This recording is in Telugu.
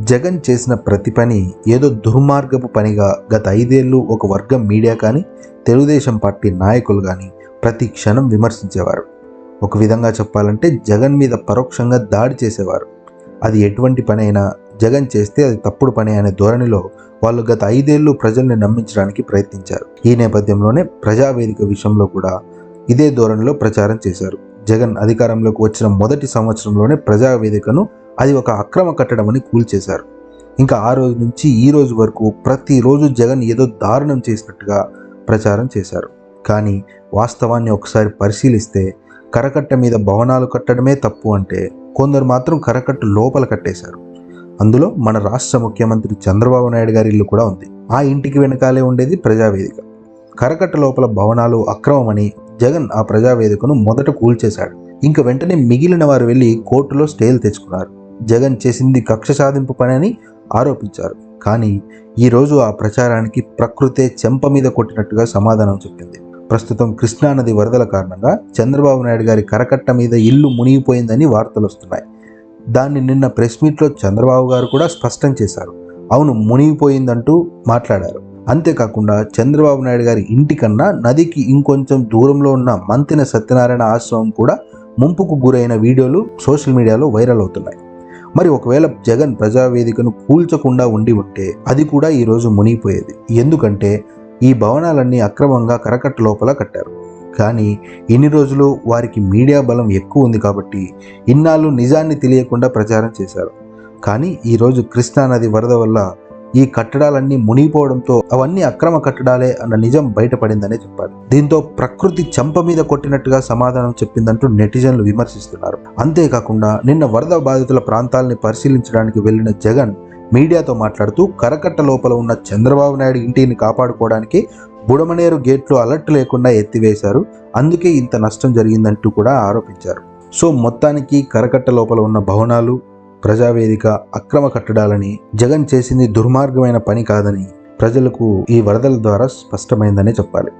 జగన్ చేసిన ప్రతి పని ఏదో దుర్మార్గపు పనిగా గత ఐదేళ్ళు ఒక వర్గం మీడియా కానీ తెలుగుదేశం పార్టీ నాయకులు కానీ ప్రతి క్షణం విమర్శించేవారు. ఒక విధంగా చెప్పాలంటే జగన్ మీద పరోక్షంగా దాడి చేసేవారు. అది ఎటువంటి పని అయినా జగన్ చేస్తే అది తప్పుడు పని అనే ధోరణిలో వాళ్ళు గత ఐదేళ్ళు ప్రజల్ని నమ్మించడానికి ప్రయత్నించారు. ఈ నేపథ్యంలోనే ప్రజావేదిక విషయంలో కూడా ఇదే ధోరణిలో ప్రచారం చేశారు. జగన్ అధికారంలోకి వచ్చిన మొదటి సంవత్సరంలోనే ప్రజావేదికను అది ఒక అక్రమ కట్టడమని కూల్చేశారు. ఇంకా ఆ రోజు నుంచి ఈ రోజు వరకు ప్రతిరోజు జగన్ ఏదో దారుణం చేసినట్టుగా ప్రచారం చేశారు. కానీ వాస్తవాన్ని ఒకసారి పరిశీలిస్తే కరకట్ట మీద భవనాలు కట్టడమే తప్పు అంటే కొందరు మాత్రం కరకట్ట లోపల కట్టేశారు. అందులో మన రాష్ట్ర ముఖ్యమంత్రి చంద్రబాబు నాయుడు గారి ఇల్లు కూడా ఉంది. ఆ ఇంటికి వెనకాలే ఉండేది ప్రజావేదిక. కరకట్ట లోపల భవనాలు అక్రమమని జగన్ ఆ ప్రజావేదికను మొదట కూల్చేశాడు. ఇంక వెంటనే మిగిలిన వారు వెళ్ళి కోర్టులో స్టేలు తెచ్చుకున్నారు. జగన్ చేసింది కక్ష సాధింపు పని అని ఆరోపించారు. కానీ ఈరోజు ఆ ప్రచారానికి ప్రకృతే చెంప మీద కొట్టినట్టుగా సమాధానం చెప్పింది. ప్రస్తుతం కృష్ణానది వరదల కారణంగా చంద్రబాబు నాయుడు గారి కరకట్ట మీద ఇల్లు మునిగిపోయిందని వార్తలు వస్తున్నాయి. దాన్ని నిన్న ప్రెస్ మీట్లో చంద్రబాబు గారు కూడా స్పష్టం చేశారు. అవును మునిగిపోయిందంటూ మాట్లాడారు. అంతేకాకుండా చంద్రబాబు నాయుడు గారి ఇంటికన్నా నదికి ఇంకొంచెం దూరంలో ఉన్న మంతిన సత్యనారాయణ ఆశ్రమం కూడా ముంపుకు గురైన వీడియోలు సోషల్ మీడియాలో వైరల్ అవుతున్నాయి. మరి ఒకవేళ జగన్ ప్రజావేదికను కూల్చకుండా ఉండి ఉంటే అది కూడా ఈరోజు మునిగిపోయేది. ఎందుకంటే ఈ భవనాలన్నీ అక్రమంగా కరకట్ట లోపల కట్టారు. కానీ ఇన్ని రోజులు వారికి మీడియా బలం ఎక్కువ ఉంది కాబట్టి ఇన్నాళ్ళు నిజాన్ని తెలియకుండా ప్రచారం చేశారు. కానీ ఈరోజు కృష్ణానది వరద వల్ల ఈ కట్టడాలన్నీ మునిగిపోవడంతో అవన్నీ అక్రమ కట్టడాలే అన్న నిజం బయటపడిందనే చెప్పాలి దీంతో ప్రకృతి చెంప మీద కొట్టినట్టుగా సమాధానం చెప్పిందంటూ నెటిజన్లు విమర్శిస్తున్నారు. అంతేకాకుండా నిన్న వరద బాధితుల ప్రాంతాలని పరిశీలించడానికి వెళ్ళిన జగన్ మీడియాతో మాట్లాడుతూ కరకట్ట లోపల ఉన్న చంద్రబాబు నాయుడు ఇంటిని కాపాడుకోవడానికి బుడమనేరు గేట్లు అలర్ట్ లేకుండా ఎత్తివేశారు. అందుకే ఇంత నష్టం జరిగిందంటూ కూడా ఆరోపించారు. సో మొత్తానికి కరకట్ట లోపల ఉన్న భవనాలు ప్రజావేదిక అక్రమ కట్టడాలని జగన్ చేసింది దుర్మార్గమైన పని కాదని ప్రజలకు ఈ వరదల ద్వారా స్పష్టమైందనే చెప్పాలి.